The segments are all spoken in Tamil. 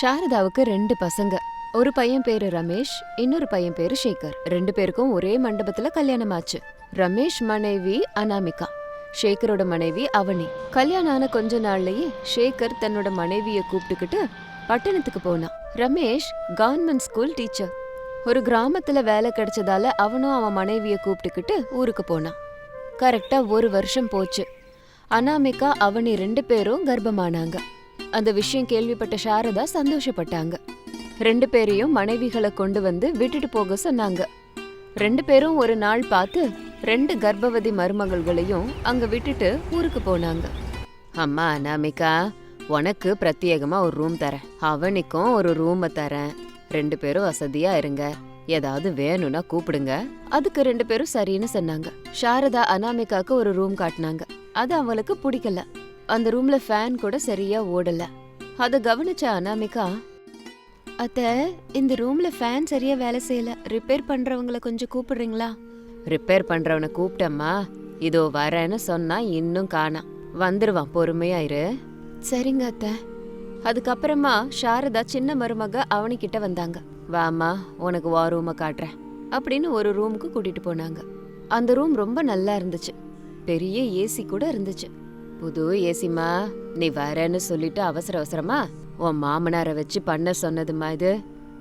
சாரதாவுக்கு ரெண்டு பசங்க. ஒரு பையன் பேரு ரமேஷ் இன்னொரு பையன் பேரு சேகர். ரெண்டு பேருக்கும் ஒரே மண்டபத்துல கல்யாணம் ஆச்சு ரமேஷ் மனைவி அனாமிகா சேகரோட மனைவி அவனி. கல்யாணம் ஆன கொஞ்ச நாள்லயே சேகர் தன்னோட மனைவிய கூப்பிட்டுக்கிட்டு பட்டணத்துக்கு போனான் ரமேஷ் கவர்மெண்ட் ஸ்கூல் டீச்சர். ஒரு கிராமத்துல வேலை கிடைச்சதால அவனும் அவன் மனைவிய கூப்பிட்டுக்கிட்டு ஊருக்கு போனான் கரெக்டா ஒரு வருஷம் போச்சு. அனாமிகா அவனி ரெண்டு பேரும் கர்ப்பமானாங்க. அந்த விஷயம் கேள்விப்பட்ட சாரதா சந்தோஷப்பட்டாங்க. ரெண்டு பேரையும் மனைவிகளை கொண்டு வந்து விட்டுட்டு போக சொன்னாங்க. ரெண்டு பேரும் ஒரு நாள் பார்த்து ரெண்டு கர்ப்பவதி மருமகள்களையும் அங்க விட்டுட்டு ஊருக்கு போனாங்க. அம்மா அனாமிகா உனக்கு பிரத்யேகமா ஒரு ரூம் தரேன். அவனுக்கும் ஒரு ரூமை தரேன். ரெண்டு பேரும் வசதியா இருங்க. ஏதாவது வேணும்னா கூப்பிடுங்க. அதுக்கு ரெண்டு பேரும் சரின்னு சொன்னாங்க. சாரதா அனாமிகாக்கு ஒரு ரூம் காட்டினாங்க. அது அவளுக்கு பிடிக்கல. அந்த ரூம்ல ஃபேன் கூட சரியா ஓடல. அத கவனிச்ச அனாமிகா அத்த இந்த ரூம்ல ஃபேன் சரியா வேலை செய்யல. ரிப்பேர் பண்றவங்கள கொஞ்சம் கூப்பிடுறீங்களா? ரிப்பேர் பண்றவனை கூப்பிட்டம்மா. இதோ வரேன்னு சொன்னா இன்னும் காணாம் வந்துருவான் பொறுமையா இரு. சரிங்க அத்த. அதுக்கப்புறமா சாரதா சின்ன மருமக அவனிக்கிட்ட வந்தாங்க. வாமா உனக்கு வா ரூமை காட்டுறேன். அப்படின்னு ஒரு ரூமுக்கு கூட்டிட்டு போனாங்க. அந்த ரூம் ரொம்ப நல்லா இருந்துச்சு. பெரிய ஏசி கூட இருந்துச்சு. புது ஏசிமா நீ வரேன்னு சொல்லிட்டு அவசர அவசரமா உன் மாமனாரை வச்சு பண்ண சொன்னதுமா இது.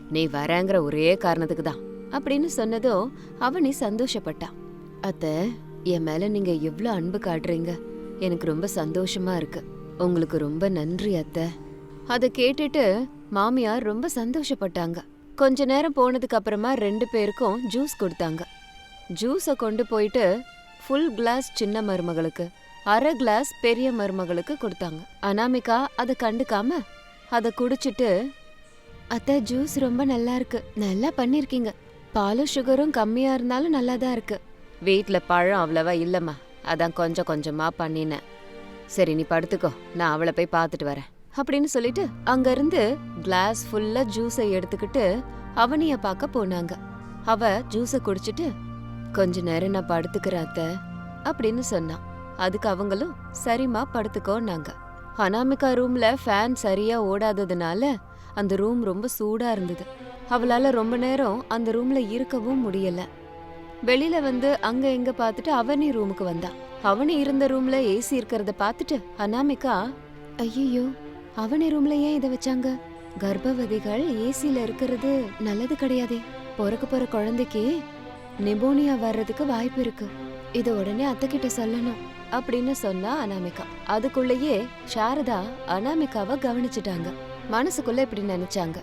நீ வரேங்கிற ஒரே காரணத்துக்கு தான் அப்படின்னு சொன்னதும் அவனி சந்தோஷப்பட்டான் அத்த என் மேல நீங்க எவ்வளோ அன்பு காட்டுறீங்க. எனக்கு ரொம்ப சந்தோஷமா இருக்கு. உங்களுக்கு ரொம்ப நன்றி அத்தை. அதை கேட்டுட்டு மாமியார் ரொம்ப சந்தோஷப்பட்டாங்க. கொஞ்ச நேரம் போனதுக்கு அப்புறமா ரெண்டு பேருக்கும் ஜூஸ் கொடுத்தாங்க. ஜூஸை கொண்டு போயிட்டு ஃபுல் கிளாஸ் சின்ன மருமகளுக்கு அரை கிளாஸ் பெரிய மருமகளுக்கு கொடுத்தாங்க. அனாமிகா அதை கண்டுக்காம அதை குடிச்சிட்டு அத்தை ஜூஸ் ரொம்ப நல்லா இருக்கு. நல்லா பண்ணிருக்கீங்க. பாலும் சுகரும் கம்மியா இருந்தாலும் நல்லா தான் இருக்கு. வீட்டில் பழம் அவ்வளவா இல்லைம்மா. அதான் கொஞ்சம் கொஞ்சமா பண்ணினேன். சரி நீ படுத்துக்கோ. நான் அவளை போய் பார்த்துட்டு வரேன். அப்படின்னு சொல்லிட்டு அங்கிருந்து கிளாஸ் ஃபுல்லா ஜூஸை எடுத்துக்கிட்டு அவனிய பார்க்க போனாங்க. அவ ஜூஸை குடிச்சிட்டு கொஞ்ச நேரம் நான் படுத்துக்கிறேன் அத்தை அப்படின்னு சொன்னான். அதுக்கு அவங்களும் சரிம்மா படுத்துக்கோன்னாங்க. அனாமிகா ரூம்ல ஃபேன் சரியா ஓடாததுனால அந்த ரூம் ரொம்ப சூடா இருந்தது. அவளால ரொம்ப நேரம் அந்த ரூம்ல இருக்கவும் முடியல. வெளியில வந்து அங்க இங்க பார்த்துட்டு அவனி ரூமுக்கு வந்தா. அவனி இருந்த ரூம்ல ஏசி இருக்கிறத பார்த்துட்டு அனாமிகா ஐயோ அவனி ரூம்ல ஏன் இதை வச்சாங்க? கர்ப்பவதிகள் ஏசில இருக்கிறது நல்லது கிடையாதே. பிறக்க போற குழந்தைக்கு நிபோனியா வர்றதுக்கு வாய்ப்பு இருக்கு. இத உடனே அத்தை கிட்ட சொல்லணும். அப்படின்னு சொன்னா அனாமிகா. அதுக்குள்ளேயே சாரதா அனாமிகாவை கவனிச்சிட்டாங்க. மனசுக்குள்ள இப்படி நினைச்சாங்க.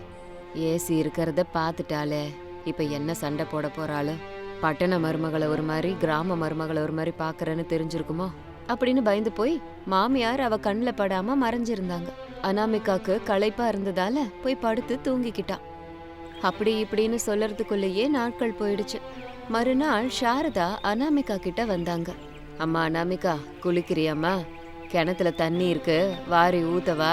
ஏசி இருக்கிறத பார்த்துட்டாலே இப்ப என்ன சண்டை போட போறாளோ? பட்டண மருமகளை ஒரு மாதிரி கிராம மருமகளை ஒரு மாதிரி பாக்குறேன்னு தெரிஞ்சிருக்குமோ? அப்படின்னு பயந்து போய் மாமியார் அவ கண்ணுல படாம மறைஞ்சிருந்தாங்க. அனாமிகாக்கு களைப்பா இருந்ததால போய் படுத்து தூங்கிக்கிட்டான் அப்படி இப்படின்னு சொல்லறதுக்குள்ளேயே நாட்கள் போயிடுச்சு. மறுநாள் சாரதா அனாமிகா கிட்ட வந்தாங்க. அம்மா அனாமிகா குளிக்கிறியாம்மா? கிணத்துல தண்ணி இருக்கு வாரி ஊத்தவா?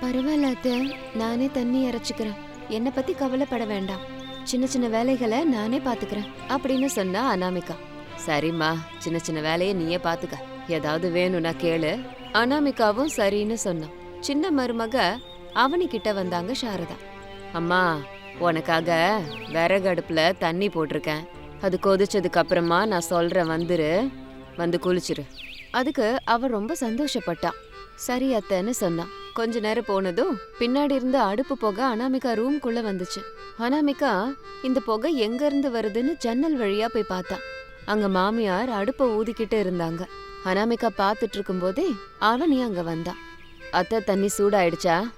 பரவாயில்ல அத்தை. நானே தண்ணி இறைச்சிக்கிறேன் என்னை பத்தி கவலைப்பட வேண்டாம். சின்ன சின்ன வேலைகளை நானே பாத்துக்கிறேன் அப்படின்னு சொன்னா அனாமிகா. சரிம்மா சின்ன சின்ன வேலையை நீயே பாத்துக்க. ஏதாவது வேணும்னா கேளு. அனாமிகாவும் சரின்னு சொன்னான் சின்ன மருமக அவனி கிட்ட வந்தாங்க சாரதா. அம்மா உனக்காக விறகு அடுப்புல தண்ணி போட்டிருக்கேன். அது கொதிச்சதுக்கு அப்புறமா நான் சொல்றேன் வந்துரு. வந்து குளிச்சிரு. அதுக்கு அவ ரொம்ப சந்தோஷப்பட்டான் சரி அத்தைன்னு சொன்னான் கொஞ்ச நேரம் போனதும் பின்னாடி இருந்து அடுப்பு புகை அனாமிகா ரூம்குள்ள வந்துச்சு. அனாமிகா இந்த புகை எங்க இருந்து வருதுன்னு ஜன்னல் வழியா போய் பார்த்தா. அங்க மாமியார் அடுப்பை ஊதிக்கிட்டு இருந்தாங்க. அனாமிகா பார்த்துட்டு இருக்கும்போதே அவனி அங்க வந்தா. அத்தை தண்ணி சூடாயிடுச்சா?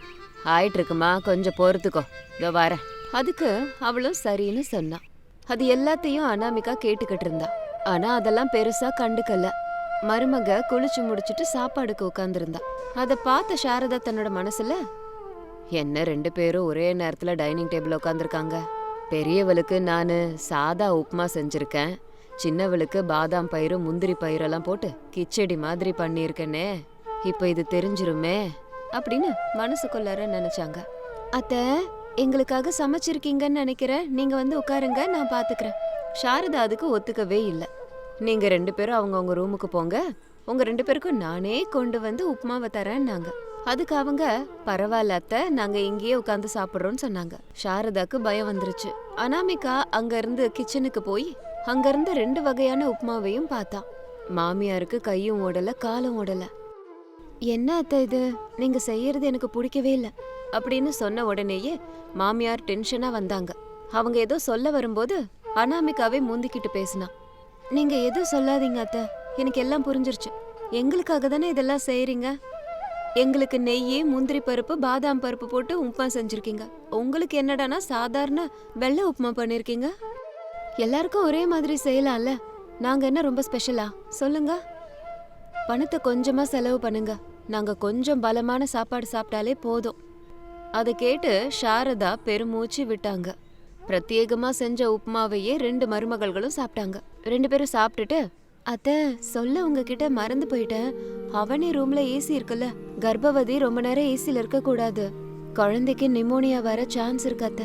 ஆயிட்டு இருக்குமா கொஞ்சம் பொறுத்துக்கோ. இதோ வரேன். அதுக்கு அவளும் சரின்னு சொன்னா. அது எல்லாத்தையும் அனாமிகா கேட்டுக்கிட்டு இருந்தா. ஆனா அதெல்லாம் பெருசா கண்டுக்கல. மருமக குளிச்சு முடிச்சிட்டு சாப்பாடுக்கு உட்காந்துருந்தா அதை பார்த்த சாரதா தன்னோட மனசுல என்ன ரெண்டு பேரும் ஒரே நேரத்துல டைனிங் டேபிள் உட்காந்துருக்காங்க பெரியவளுக்கு நான் சாதா உப்புமா செஞ்சிருக்கேன். சின்னவளுக்கு பாதாம் பயிறு முந்திரி பயிரெல்லாம் போட்டு கிச்சடி மாதிரி பண்ணியிருக்கேனே. இப்போ இது தெரிஞ்சிருமே அப்படின்னு மனசுக்குள்ளார நினைச்சாங்க. அத்த எங்களுக்காக சமைச்சிருக்கீங்கன்னு நினைக்கிறேன். நீங்க வந்து உட்காருங்க நான் பாத்துக்கிறேன். சாரதா அதுக்கு ஒத்துக்கவே இல்லை. நீங்கள் ரெண்டு பேரும் அவங்கவுங்க ரூமுக்கு போங்க. உங்கள் ரெண்டு பேருக்கும் நானே கொண்டு வந்து உப்புமாவை தரேன்னாங்க. அதுக்கு அவங்க பரவாயில்ல அத்தை நாங்க இங்கேயே உட்காந்து சாப்பிட்றோன்னு சொன்னாங்க. சாரதாக்கு பயம் வந்துருச்சு. அனாமிகா அங்க இருந்து கிச்சனுக்கு போய் அங்க இருந்து ரெண்டு வகையான உப்புமாவையும் பார்த்தா. மாமியாருக்கு கையும் ஓடல காலும் ஓடல. என்ன அத்தை இது? நீங்க செய்யறது எனக்கு பிடிக்கவே இல்லை. அப்படின்னு சொன்ன உடனேயே மாமியார் டென்ஷனா வந்தாங்க. அவங்க ஏதோ சொல்ல வரும்போது அனாமிகாவே முந்திக்கிட்டு பேசினா. நீங்க எதுவும் சொல்லாதீங்க அத்தை. எனக்கு எல்லாம் புரிஞ்சிருச்சு. எங்களுக்காக தானே இதெல்லாம் செய்யறீங்க எங்களுக்கு நெய் முந்திரி பருப்பு பாதாம் பருப்பு போட்டு உப்புமா செஞ்சிருக்கீங்க. உங்களுக்கு என்னடானா சாதாரண வெள்ளை உப்புமா பண்ணிருக்கீங்க? எல்லாருக்கும் ஒரே மாதிரி செய்யலாம்ல. நாங்க என்ன ரொம்ப ஸ்பெஷலா? சொல்லுங்க. பணத்தை கொஞ்சமா செலவு பண்ணுங்க. நாங்க கொஞ்சம் பலமான சாப்பாடு சாப்பிட்டாலே போதும். அதை கேட்டு சாரதா பெருமூச்சு விட்டாங்க. பிரத்யேகமா செஞ்ச உப்புமாவையே ரெண்டு மருமகள்களும் சாப்பிட்டாங்க. ரெண்டு பேரும் சாப்பிட்டுட்டு அத்த சொல்ல உங்ககிட்ட மறந்து போயிட்டேன். அவனே ரூம்ல ஏசி இருக்குல்ல. கர்ப்பவதி ரொம்ப நேரம் ஏசில இருக்க கூடாது. குழந்தைக்கு நிமோனியா வர சான்ஸ் இருக்கு அத்த.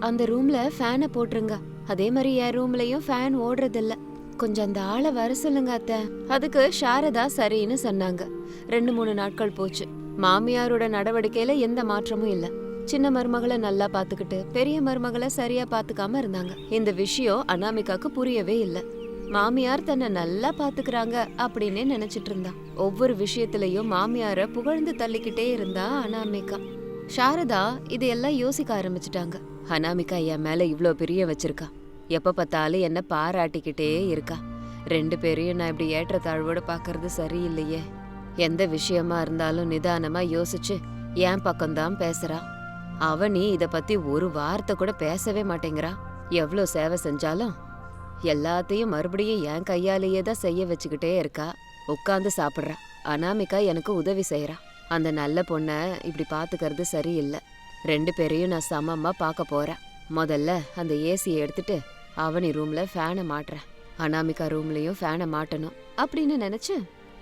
அந்த ரூம்ல ஃபேனை போட்டுருங்க. அதே மாதிரி என் ரூம்லயும் ஃபேன் ஓடுறதில்ல. கொஞ்சம் அந்த ஆளை வர சொல்லுங்க அத்த. அதுக்கு சாரதா சரின்னு சொன்னாங்க. ரெண்டு மூணு நாட்கள் போச்சு. மாமியாரோட நடவடிக்கையில எந்த மாற்றமும் இல்லை. சின்ன மருமகளை நல்லா பாத்துக்கிட்டு பெரிய மருமகளை சரியா பாத்துக்காம இருந்தாங்க. இந்த விஷயம் அனாமிகாக்கு புரியவே இல்லை. மாமியார் தன்னை நல்லா பாத்துக்கிறாங்க அப்படின்னே நினைச்சிட்டு இருந்தான். ஒவ்வொரு விஷயத்திலயும் மாமியார புகழ்ந்து தள்ளிக்கிட்டே இருந்தா அனாமிகா. சாரதா இதையெல்லாம் யோசிக்க ஆரம்பிச்சிட்டாங்க. அனாமிகா என் மேல இவ்ளோ பிரிய வச்சிருக்கா. எப்ப பார்த்தாலும் என்ன பாராட்டிக்கிட்டே இருக்கா. ரெண்டு பேரையும் நான் இப்படி ஏற்றத்தாழ்வோட பாக்குறது சரியில்லையே. எந்த விஷயமா இருந்தாலும் நிதானமா யோசிச்சு என் பக்கம்தான் பேசுறா. அவனி இத பத்தி ஒரு வார்த்தை கூட பேசவே மாட்டேங்கிறா. எவ்வளோ சேவை செஞ்சாலும் எல்லாத்தையும் மறுபடியும் என் கையாலேயே தான் செய்ய வச்சுக்கிட்டே இருக்கா. உட்காந்து சாப்பிட்றா. அனாமிகா எனக்கு உதவி செய்கிறா அந்த நல்ல பொண்ணை இப்படி பார்த்துக்கிறது சரியில்லை. ரெண்டு பேரையும் நான் சமமாக பார்க்க போகிறேன் முதல்ல அந்த ஏசியை எடுத்துட்டு அவனி ரூமில் ஃபேனை மாட்டுறேன் அனாமிகா ரூம்லேயும் ஃபேனை மாட்டணும் அப்படின்னு நினச்சி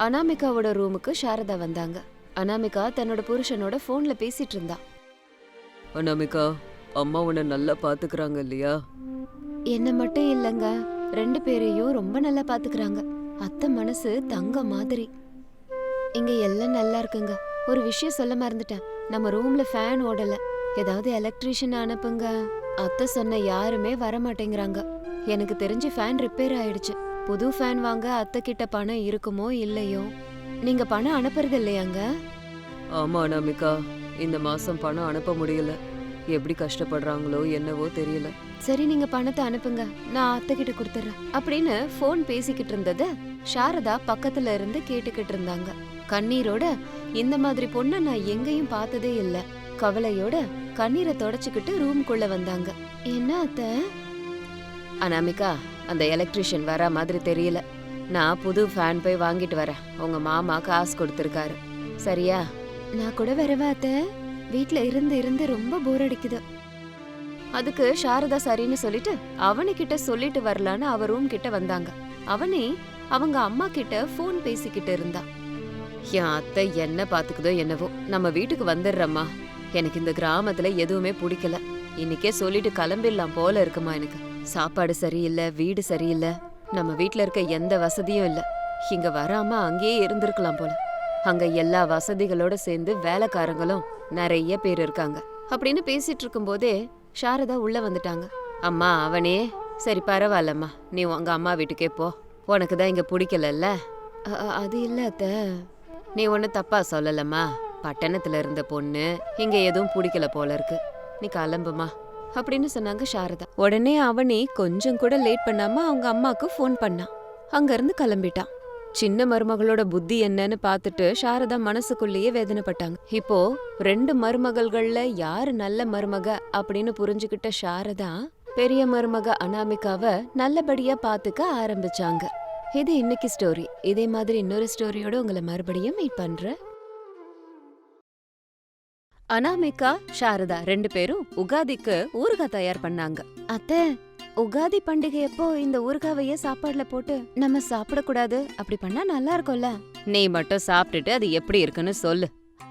அனாமிகாவோட ரூமுக்கு சாரதா வந்தாங்க. அனாமிகா தன்னோட புருஷனோட ஃபோனில் பேசிட்டு இருந்தா. அனாமிகா அம்மா உன்னை நல்லா பாத்துக்கிறாங்க இல்லையா? என்ன மட்டும் இல்லைங்க. ரெண்டு பேரையும் ரொம்ப நல்லா பாத்துக்கிறாங்க. அத்தை மனசு தங்க மாதிரி. இங்க எல்லாம் நல்லா இருக்குங்க. ஒரு விஷயம் சொல்ல மறந்துட்டேன். நம்ம ரூம்ல ஃபேன் ஓடல. ஏதாவது எலக்ட்ரீஷியன் அனுப்புங்க. அத்தை சொன்ன யாருமே வர மாட்டேங்கிறாங்க எனக்கு தெரிஞ்சு ஃபேன் ரிப்பேர் ஆயிடுச்சு. புது ஃபேன் வாங்க அத்தை கிட்ட பணம் இருக்குமோ இல்லையோ? நீங்க பணம் அனுப்புறது இல்லையாங்க? ஆமா அனாமிகா இந்த மாசம் பணம் அனுப்ப முடியல. எப்படி கஷ்டப்படுறாங்களோ என்னவோ தெரியல. சரி நீங்க பணத்தை அனுப்புங்க. நான் அத்தை கிட்ட கொடுத்துறேன். அப்படின்னு ஃபோன் பேசிக்கிட்டு இருந்தத சாரதா பக்கத்துல இருந்து கேட்டுக்கிட்டு இருந்தாங்க. கண்ணீரோட இந்த மாதிரி பொண்ணை நான் எங்கேயும் பார்த்ததே இல்ல. கவலையோட கண்ணீரை தொடச்சுக்கிட்டு ரூம்குள்ள வந்தாங்க. என்ன அத்த? அனாமிகா அந்த எலக்ட்ரிஷியன் வர மாதிரி தெரியல. நான் புது ஃபேன் போய் வாங்கிட்டு வரேன். உங்க மாமா காசு கொடுத்துருக்காரு. சரியா? நான் கூட வரவா அத்த? இருந்து இருந்து ரொம்ப போர் அடிக்குது. அதுக்கு சாரதா சரின்னு சொல்லிட்டு அவனுக்கிட்ட சொல்லிட்டு வரலான்னு அவ ரூம் கிட்ட வந்தாங்க. அவனே அவங்க அம்மா கிட்ட ஃபோன் பேசிக்கிட்டு இருந்தா. என் அத்தை என்ன பாத்துக்குதோ என்னவோ. நம்ம வீட்டுக்கு வந்துடுறம்மா. எனக்கு இந்த கிராமத்துல எதுவுமே பிடிக்கல. இன்னைக்கே சொல்லிட்டு கிளம்பிடலாம் போல இருக்குமா எனக்கு. சாப்பாடு சரியில்லை வீடு சரியில்லை. நம்ம வீட்டில் இருக்க எந்த வசதியும் இல்ல. இங்க வராம அங்கேயே இருந்திருக்கலாம் போல. அங்க எல்லா வசதிகளோட சேர்ந்து வேலைக்காரங்களும் நிறைய பேர் இருக்காங்க. அப்படின்னு பேசிட்டு இருக்கும்போதே சாரதா உள்ள வந்துட்டாங்க. அம்மா அவனே. சரி பரவாயில்லம்மா. நீ உங்க அம்மா வீட்டுக்கே போ. உனக்கு தான் இங்க பிடிக்கலல்ல? அது இல்ல அத்த. நீ ஒன்றும் தப்பா சொல்லலம்மா. பட்டணத்துல இருந்த பொண்ணு இங்க எதுவும் பிடிக்கல போல இருக்கு. நீ கிளம்புமா? அப்படின்னு சொன்னாங்க சாரதா. உடனே அவனி கொஞ்சம் கூட லேட் பண்ணாம அவங்க அம்மாக்கு ஃபோன் பண்ணான் அங்க இருந்து கிளம்பிட்டான் சின்ன மருமகளோட புத்தி என்னன்னு பார்த்துட்டு சாரதா மனசுக்குள்ளேயே வேதனைப்பட்டாங்க. இப்போ ரெண்டு மருமகள்கள்ல யாரு நல்ல மருமக அப்படின்னு புரிஞ்சுக்கிட்ட சாரதா பெரிய மருமக அனாமிகாவை நல்லபடியா பாத்துக்க ஆரம்பிச்சாங்க. இது இன்னைக்கு ஸ்டோரி இதே மாதிரி இன்னொரு ஸ்டோரியோட உங்களை மறுபடியும் மீட் பண்றேன். அனாமிகா சாரதா ரெண்டு பேரும் உகாதிக்கு ஊறுகாய் தயார் பண்ணாங்க. அத்தை உகாதி பண்டிகை அப்போ இந்த ஊறுகாவையே சாப்பாடுல போட்டு நம்ம சாப்பிடக்கூடாது. அப்படி பண்ணா நல்லா இருக்கும்ல. நீ மட்டும் சாப்பிட்டுட்டு அது எப்படி இருக்குன்னு சொல்லு.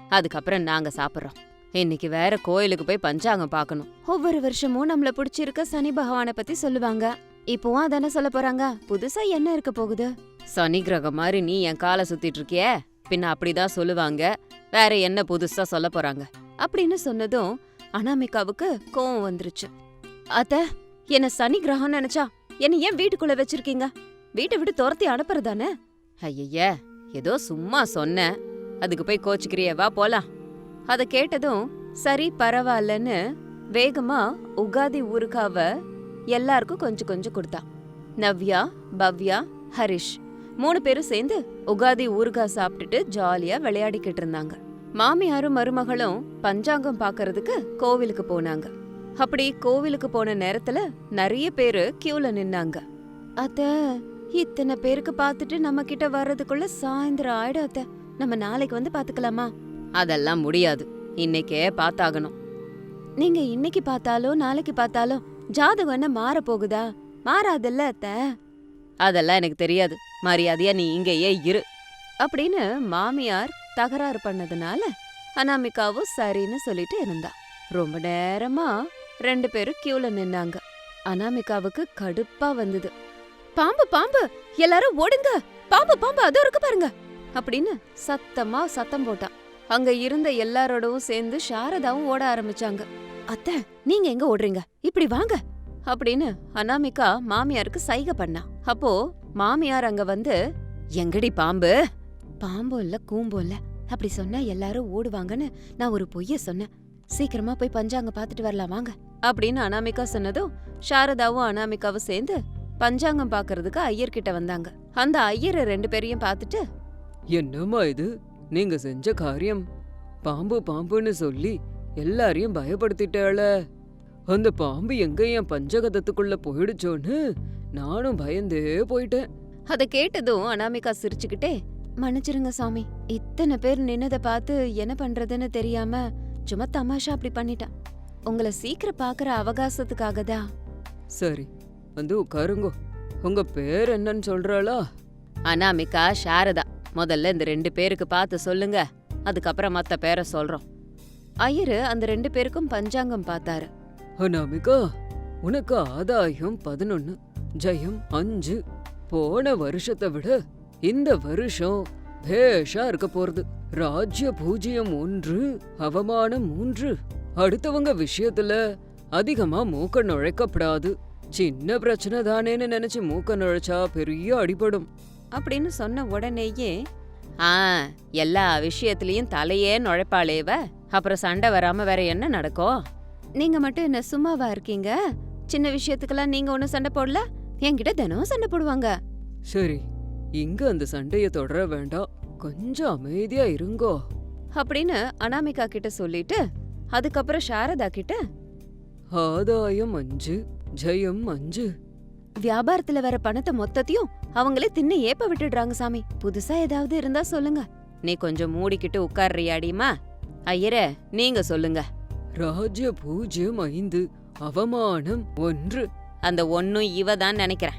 அதுக்கப்புறம் நாங்க சாப்பிடுறோம். இன்னைக்கு வேற கோயிலுக்கு போய் பஞ்சாங்கம் பார்க்கணும். ஒவ்வொரு வருஷமும் நம்மள பிடிச்சிருக்க சனி பகவானை பத்தி சொல்லுவாங்க. இப்போவும் அதானே சொல்ல போறாங்க. புதுசா என்ன இருக்க போகுது? சனி கிரகம் மாதிரி நீ என் காலை சுத்திட்டு இருக்கியே? பின்ன அப்படிதான் சொல்லுவாங்க. வேற என்ன புதுசா சொல்ல போறாங்க? அப்படின்னு சொன்னதும் அனாமிகாவுக்கு கோவம் வந்துருச்சு. அத்த என்ன சனி கிரகம் நினைச்சா என்ன ஏன் வீட்டுக்குள்ள வச்சிருக்கீங்க? வீட்டை விட்டு துரத்தி அனுப்புறதானே? ஐய ஏதோ சும்மா சொன்னேன் அதுக்கு போய் கோச்சுக்கிறியவா போலாம். அத கேட்டதும் சரி பரவாயில்லன்னு வேகமா உகாதி ஊருக்காவ எல்லாருக்கும் கொஞ்சம் கொஞ்சம் கொடுத்தா. நவ்யா பவ்யா ஹரிஷ் மூணு பேரும் சேர்ந்து உகாதி ஊருகா சாப்பிட்டுட்டு ஜாலியா விளையாடிக்கிட்டு இருந்தாங்க. மாமியாரும் மருமகளும் பஞ்சாங்கம் பாக்குறதுக்கு கோவிலுக்கு போனாங்க. அப்படி கோவிலுக்கு போன நேரத்துல நிறைய பேரு கியூல நின்னாங்க. அத்த இத்தனை பேருக்கு பார்த்துட்டு நம்ம கிட்ட வர்றதுக்குள்ள சாயந்தரம் ஆயிடும் அத்த. நம்ம நாளைக்கு வந்து பாத்துக்கலாமா அதெல்லாம் முடியாது. இன்னைக்கே பார்த்தாகணும். நீங்க இன்னைக்கு பார்த்தாலும் நாளைக்கு பார்த்தாலும் ஜாதகம் என்ன மாற போகுதா? மாறாதல்ல அத்த. அதெல்லாம் எனக்கு தெரியாது. மரியாதையா நீ இங்கேயே இரு. அப்படின்னு மாமியார் தகராறு பண்ணதுனால அனாமிகாவும் சரின்னு சொல்லிட்டு இருந்தா. ரொம்ப நேரமா ரெண்டு பேரும் கியூல நின்னாங்க. அனாமிகாவுக்கு கடுப்பா வந்தது. பாம்பு பாம்பு! எல்லாரும் ஓடுங்க! பாம்பு பாம்பு! அதோ இருக்கு பாருங்க! அப்படின்னு சத்தமா சத்தம் போட்டான். அங்க இருந்த எல்லாரோடவும் சேர்ந்து சாரதாவும் ஓட ஆரம்பிச்சாங்க. அத்தை நீங்க எங்க ஓடுறீங்க? இப்படி வாங்க! அப்படின்னு அனாமிகா மாமியாருக்கு சைகை பண்ணா. அப்போ மாமியார் அங்க வந்து எங்கடி பாம்பு? பாம்பு இல்ல கூம்பு இல்ல. அப்படி சொன்னா எல்லாரும் ஓடுவாங்கன்னு நான் ஒரு பொய்ய சொன்னேன். சீக்கிரமா போய் பஞ்சாங்க பாத்துட்டு வரலாம். வாங்க. அப்படின்னு அனாமிகா சொன்னதும் சாரதாவும் அனாமிகாவும் சேர்ந்து பஞ்சாங்கம் பாக்குறதுக்கு ஐயர்கிட்ட வந்தாங்க. அந்த ஐயரை ரெண்டு பேரையும் பார்த்துட்டு என்னம்மா இது? நீங்க செஞ்ச காரியம். பாம்பு பாம்புன்னு சொல்லி எல்லாரையும் பயப்படுத்திட்டாள. அந்த பாம்பு எங்க என் பஞ்சகதத்துக்குள்ள போயிடுச்சோன்னு நானும் பயந்தே போயிட்டேன். அத கேட்டதும் அனாமிகா சிரிச்சுக்கிட்டே மன்னிச்சிருங்க சாமி. இத்தனை பேர் நின்னத பார்த்து என்ன பண்றதுன்னு தெரியாம சும்மா தமாஷா அப்படி பண்ணிட்டேன் உங்களை சீக்கிரம் பாக்குற அவகாசத்துக்காக தான். சரி வந்து உட்காருங்கோ. உங்க பேர் என்னன்னு சொல்றாளா அனாமிகா சாரதா. முதல்ல இந்த ரெண்டு பேருக்கு பார்த்து சொல்லுங்க. அதுக்கப்புறம் மத்த பேரை சொல்றோம். ஐயரு அந்த ரெண்டு பேருக்கும் பஞ்சாங்கம் பார்த்தாரு. அனாமிகா உனக்கு ஆதாயம் பதினொன்னு ஜெயம் அஞ்சு. போன வருஷத்தை விட இந்த வருஷம் பேஷா இருக்க போறது. ராஜ்ய பூஜ்யம் ஒன்று அவமானம் மூன்று. அடுத்தவங்க விஷயத்துல அதிகமா மூக்க நுழைக்கப்படாது. சின்ன பிரச்சனை தானேன்னு நினைச்சு மூக்க நுழைச்சா பெரிய அடிபடும். அப்படின்னு சொன்ன உடனேயே ஆ எல்லா விஷயத்துலயும் தலையே நுழைப்பாளேவ? அப்புறம் சண்டை வராம வேற என்ன நடக்கும் நீங்க மட்டும் என்ன சும்மாவா இருக்கீங்க? சின்ன விஷயத்துக்கெல்லாம் நீங்க ஒன்னும் சண்டை போடல? என்கிட்ட தினம் சண்டை போடுவாங்க. சரி இங்க அந்த சண்டைய தொடர வேண்டாம். கொஞ்சம் அமைதியா இருங்கோ. அப்படின்னு அனாமிகா கிட்ட சொல்லிட்டு அதுக்கப்புறம் சாரதா கிட்ட ஆதாயம் அஞ்சு ஜெயம் அஞ்சு. வியாபாரத்துல வர பணத்தை மொத்தத்தையும் அவங்களே தின்னு ஏப்ப விட்டுடுறாங்க சாமி. புதுசா ஏதாவது இருந்தா சொல்லுங்க. நீ கொஞ்சம் மூடிக்கிட்டு உட்கார்றியாடிமா ஐயரே நீங்க சொல்லுங்க. ராஜ்ய பூஜ்யம் ஐந்து அவமானம் ஒன்று. அந்த ஒன்னும் இவ தான் நினைக்கிறேன்.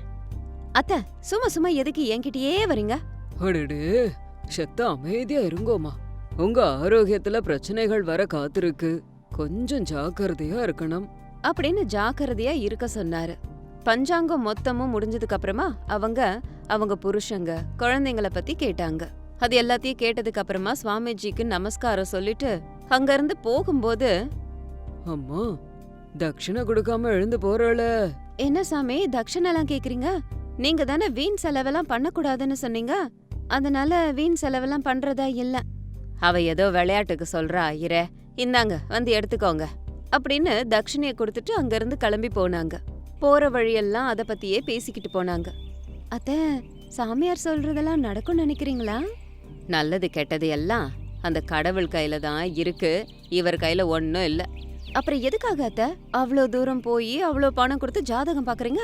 அத்த சும்மா சும்மா எதுக்கு என்கிட்டயே வரீங்க? அடடே செத்த அமைதியா இருங்கோமா உங்க ஆரோக்கியத்துல பிரச்சனைகள் வர காத்திருக்கு. கொஞ்சம் ஜாக்கிரதையா இருக்கணும். அப்படின்னு ஜாக்கிரதையா இருக்க சொன்னாரு. பஞ்சாங்கம் மொத்தமும் முடிஞ்சதுக்கு அப்புறமா அவங்க அவங்க புருஷங்க குழந்தைங்கள பத்தி கேட்டாங்க. அது எல்லாத்தையும் கேட்டதுக்கு அப்புறமா சுவாமிஜிக்கு நமஸ்காரம் சொல்லிட்டு அங்கிருந்து போகும்போது அம்மா தட்சிணை கொடுக்காம எழுந்து போறாள. என்ன சாமி தட்சணெல்லாம் கேக்குறீங்க? நீங்க தானே வீண் செலவெல்லாம் பண்ணக்கூடாதுன்னு சொன்னீங்க? அதனால வீண் செலவெல்லாம் பண்றதா இல்ல. அவ ஏதோ விளையாட்டுக்கு சொல்றா ஐயரே இந்தாங்க வந்து எடுத்துக்கோங்க. அப்படின்னு தட்சிணைய கொடுத்துட்டு அங்கிருந்து கிளம்பி போனாங்க. போற வழியெல்லாம் அதை பத்தியே பேசிக்கிட்டு போனாங்க. அத்த சாமியார் சொல்றதெல்லாம் நடக்கும் நினைக்கிறீங்களா? நல்லது கெட்டது எல்லாம் அந்த கடவுள் கையில தான் இருக்கு. இவர் கையில ஒன்னும் இல்ல. அப்புறம் எதுக்காக அத்த? அவ்வளோ தூரம் போய் அவ்வளோ பணம் கொடுத்து ஜாதகம் பாக்குறீங்க?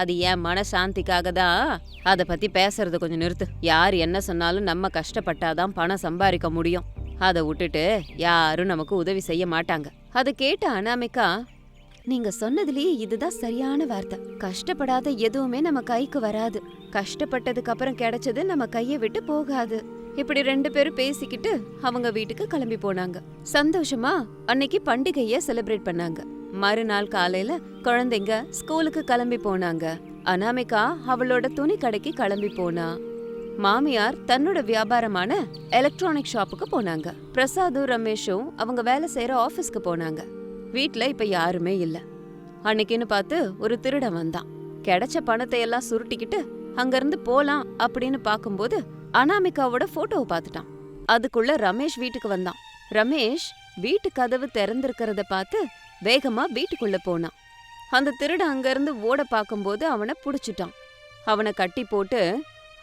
அது ஏன் மனசாந்திக்காக தான் அதை பத்தி பேசுறத கொஞ்சம் நிறுத்து. யார் என்ன சொன்னாலும் நம்ம கஷ்டப்பட்டாதான் பணம் சம்பாதிக்க முடியும். அதை விட்டுட்டு யாரும் நமக்கு உதவி செய்ய மாட்டாங்க. அதை கேட்ட அனாமிகா நீங்க சொன்னதுலயே இதுதான் சரியான வார்த்தை. கஷ்டப்படாத எதுவுமே நம்ம கைக்கு வராது. கஷ்டப்பட்டதுக்கு அப்புறம் கிடைச்சது நம்ம கையை விட்டு போகாது. இப்படி ரெண்டு பேரும் பேசிக்கிட்டு அவங்க வீட்டுக்கு கிளம்பி போனாங்க. சந்தோஷமா அன்னைக்கு பண்டிகைய செலிப்ரேட் பண்ணாங்க. மறுநாள் காலையில குழந்தைங்க ஸ்கூலுக்கு கிளம்பி போனாங்க. அனாமிகா அவளோட துணி கடைக்கு கிளம்பி போனா. மாமியார் தன்னோட வியாபாரமான எலக்ட்ரானிக் ஷாப்புக்கு போனாங்க. பிரசாதும் ரமேஷும் அவங்க வேலை செய்யற ஆபீஸ்க்கு போனாங்க. வீட்ல இப்ப யாருமே இல்ல. அன்னைக்குன்னு பார்த்து ஒரு திருடன் வந்தான். கிடைச்ச பணத்தை எல்லாம் சுருட்டிக்கிட்டு அங்கிருந்து போலாம் அப்படின்னு பாக்கும்போது அனாமிகாவோட போட்டோவை பார்த்துட்டான். அதுக்குள்ள ரமேஷ் வீட்டுக்கு வந்தான். ரமேஷ் வீட்டு கதவு திறந்திருக்கிறத பார்த்து வேகமா வீட்டுக்குள்ள போனான். அந்த திருடன் அங்கிருந்து ஓட பார்க்கும்போது அவனை புடிச்சிட்டான். அவனை கட்டி போட்டு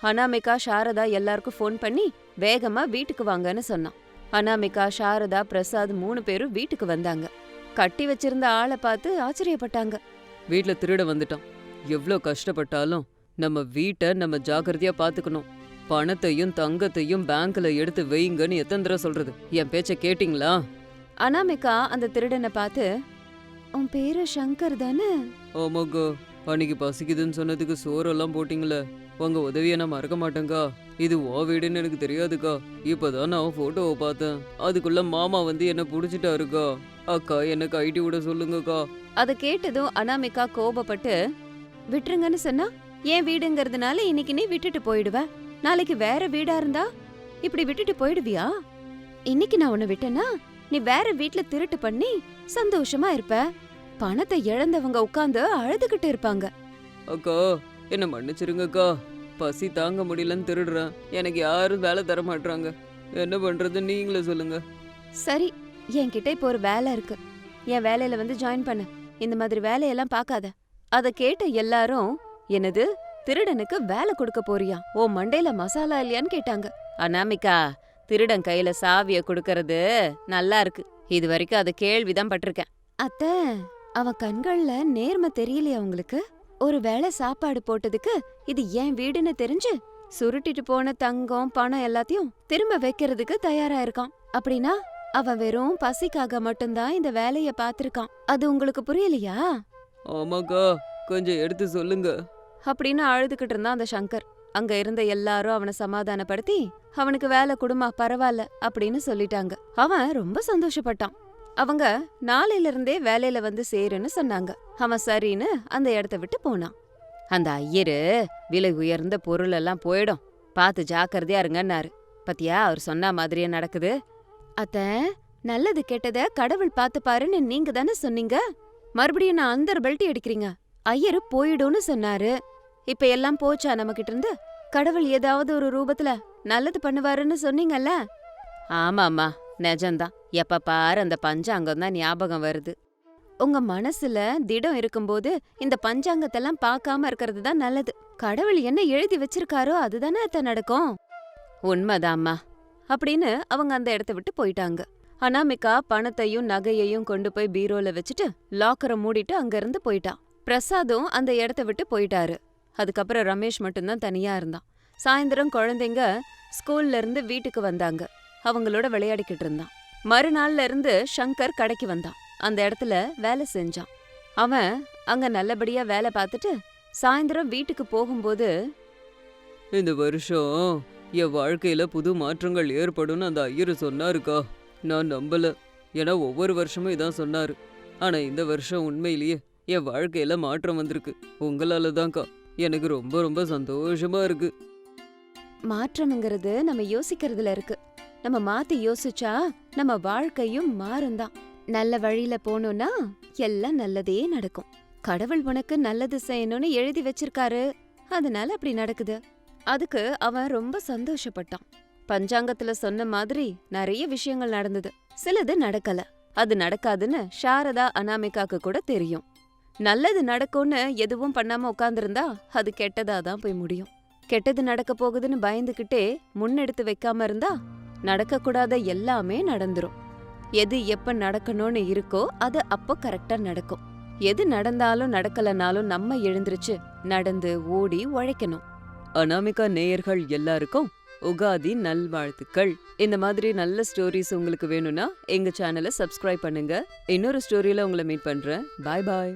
அனாமிகா சாரதா எல்லாருக்கும் ஃபோன் பண்ணி வேகமா வீட்டுக்கு வாங்கன்னு சொன்னான். அனாமிகா சாரதா பிரசாத் மூணு பேரும் வீட்டுக்கு வந்தாங்க. கட்டி வச்சிருந்த ஆளை பார்த்து ஆச்சரியப்பட்டாங்க. வீட்ல திருட வந்துட்டான். எவ்ளோ கஷ்டப்பட்டாலும் நம்ம வீட்டை நம்ம ஜாக்கிரதையா பாத்துக்கணும். பணத்தையும் தங்கத்தையும் பேங்க்ல எடுத்து வைங்கன்னு எத்தனை தடவை சொல்றது? என் பேச்ச கேட்டிங்களா? அனாமிகா அந்த திருடனை பார்த்து உன் பேரு சங்கர் தானே? ஆமாக்கா. அன்னைக்கு பசிக்குதுன்னு சொன்னதுக்கு சோறெல்லாம் போட்டிங்களே. உங்க உதவியை நான் மறக்க மாட்டேங்க்கா இது ஓ வீடுன்னு எனக்கு தெரியாதுக்கா. இப்பதான் நான் போட்டோவை பார்த்தேன். அதுக்குள்ள மாமா வந்து என்ன புடிச்சிட்டாருக்கா. அக்கா என்ன கைட்டி விட சொல்லுங்கக்கா. அதை கேட்டதும் அனாமிகா கோபப்பட்டு விட்டுருங்கன்னு சொன்னா என் வீடுங்கிறதுனால இன்னைக்கு நீ விட்டுட்டு போயிடுவ. நாளைக்கு வேற வீடா இருந்தா இப்படி விட்டுட்டு போயிடுவியா? இன்னைக்கு நான் உன்னை விட்டேன்னா நீ வேற வீட்ல திருட்டு பண்ணி சந்தோஷமா இருப்ப. பணத்தை இழந்தவங்க உட்கார்ந்து அழுதுகிட்டு இருப்பாங்க. அக்கா என்ன மன்னிச்சிருங்கக்கா. பசி தாங்க முடியலன்னு திருடுறேன். எனக்கு யாரும் வேலை தர மாட்றாங்க. என்ன பண்றது நீங்களே சொல்லுங்க. சரி என்கிட்ட இப்போ ஒரு வேலை இருக்கு. என் வேலையில வந்து ஜாயின் பண்ணு. இந்த மாதிரி வேலையெல்லாம் பார்க்காத. அத கேட்ட எல்லாரும் என்னது? திருடனுக்கு வேலை கொடுக்க போறியா? ஓ மண்டையில மசாலா இல்லையான்னு கேட்டாங்க. அனாமிகா திருடன் கையில சாவிய கொடுக்கறது நல்லா இருக்கு. இது வரைக்கும் அத கேள்விதான் பட்டிருக்கேன். அத்த அவன் கண்கள்ல நேர்மை தெரியலையா உங்களுக்கு? ஒரு வேளை சாப்பாடு போட்டதுக்கு இது என் வீடுன்னு தெரிஞ்சு சுருட்டிட்டு போன தங்கம் பணம் எல்லாத்தையும் திரும்ப வைக்கிறதுக்கு தயாரா இருக்கான் அப்படின்னா அவன் வெறும் பசிக்காக மட்டும்தான் இந்த வேலைய பாத்திருக்கான் அது உங்களுக்கு புரியலையா? ஆமாக்கா கொஞ்சம் எடுத்து சொல்லுங்க. அப்படின்னு அழுதுகிட்டு இருந்தான் அந்த சங்கர். அங்க இருந்த எல்லாரும் அவனை சமாதானப்படுத்தி அவனுக்கு வேலை கொடுமா பரவாயில்ல அப்படின்னு சொல்லிட்டாங்க. அவன் ரொம்ப சந்தோஷப்பட்டான். அவங்க நாளையில இருந்தே வேலையில வந்து சேருன்னு சொன்னாங்க. அவன் சரின்னு அந்த இடத்த விட்டு போனான். அந்த ஐயரு விலை உயர்ந்த பொருள் எல்லாம் போயிடும். பார்த்து ஜாக்கிரதையா இருங்கன்னாரு. பத்தியா அவர் சொன்ன மாதிரியே நடக்குது. அத்த நல்லது கெட்டத கடவுள் பார்த்து பாருன்னு நீங்க தானே சொன்னீங்க? மறுபடியும் நான் அந்த பெல்ட்டி அடிக்கிறீங்க. ஐயரு போயிடும்னு சொன்னாரு. இப்ப எல்லாம் போச்சா நம்மகிட்ட இருந்து கடவுள் ஏதாவது ஒரு ரூபத்துல நல்லது பண்ணுவாருன்னு சொன்னீங்கல்ல? ஆமாம்மா நிஜம்தான். எப்ப பாரு அந்த பஞ்சாங்கம் தான் ஞாபகம் வருது. உங்க மனசுல திடம் இருக்கும்போது இந்த பஞ்சாங்கத்தெல்லாம் பார்க்காம இருக்கிறது தான் நல்லது. கடவுள் என்ன எழுதி வச்சிருக்காரோ அதுதானே அத்த நடக்கும். உண்மைதாம்மா. அப்படின்னு அவங்க அந்த இடத்த விட்டு போயிட்டாங்க. அனாமிகா பணத்தையும் நகையையும் கொண்டு போய் பீரோல வச்சுட்டு லாக்கரை மூடிட்டு அங்க இருந்து போயிட்டான் பிரசாதும் அந்த இடத்த விட்டு போயிட்டாரு. அதுக்கப்புறம் ரமேஷ் மட்டும்தான் தனியா இருந்தான். சாயந்தரம் குழந்தைங்க ஸ்கூல்ல இருந்து வீட்டுக்கு வந்தாங்க. அவங்களோட விளையாடிக்கிட்டு இருந்தான். மறுநாள்ல இருந்து சங்கர் கடைக்கு வந்தான். அந்த இடத்துல வேலை செஞ்சான். அவன் அங்க நல்லபடியா வேலை பார்த்துட்டு சாயந்தரம் வீட்டுக்கு போகும்போது இந்த வருஷம் என் வாழ்க்கையில புது மாற்றங்கள் ஏற்படும்னு அந்த ஐயர் சொன்னாருக்கா? நான் நம்பல. ஏன்னா ஒவ்வொரு வருஷமும் இதான் சொன்னாரு. ஆனா இந்த வருஷம் உண்மையிலேயே என் வாழ்க்கையில மாற்றம் வந்திருக்கு. உங்களால தான்க்கா எனக்கு ரொம்ப ரொம்ப சந்தோஷமா இருக்கு. மாற்றம்ங்கிறது நம்ம யோசிக்கிறதுல இருக்கு. நம்ம மாத்தி யோசிச்சா நம்ம வாழ்க்கையும் மாறும் தான் நல்ல வழியில போனோம்னா எல்லாம் நல்லதே நடக்கும். கடவுள் உனக்கு நல்லது செய்யணும்னு எழுதி வச்சிருக்காரு. அதனால அப்படி நடக்குது. அதுக்கு அவன் ரொம்ப சந்தோஷப்பட்டான். பஞ்சாங்கத்துல சொன்ன மாதிரி நிறைய விஷயங்கள் நடந்தது. சிலது நடக்கல. அது நடக்காதுன்னு சாரதா அனாமிகாக்கு கூட தெரியும். நல்லது நடக்கும்னு எதுவும் பண்ணாம உட்காந்துருந்தா அது கெட்டதா தான் போய் முடியும். கெட்டது நடக்க போகுதுன்னு பயந்துகிட்டே முன்னெடுத்து வைக்காம இருந்தா நடக்கக்கூடாத எல்லாமே நடந்துரும். எது எப்ப நடக்கணும்னு இருக்கோ அது அப்போ கரெக்டா நடக்கும். எது நடந்தாலும் நடக்கலனாலும் நம்ம எழுந்திருச்சு நடந்து ஓடி உழைக்கணும். அனாமிகா நேயர்கள் எல்லாருக்கும் உகாதி நல்வாழ்த்துக்கள். இந்த மாதிரி நல்ல ஸ்டோரிஸ் உங்களுக்கு வேணும்னா எங்க சேனலை சப்ஸ்கிரைப் பண்ணுங்க. இன்னொரு ஸ்டோரியில உங்களை மீட் பண்றேன். பாய் பாய்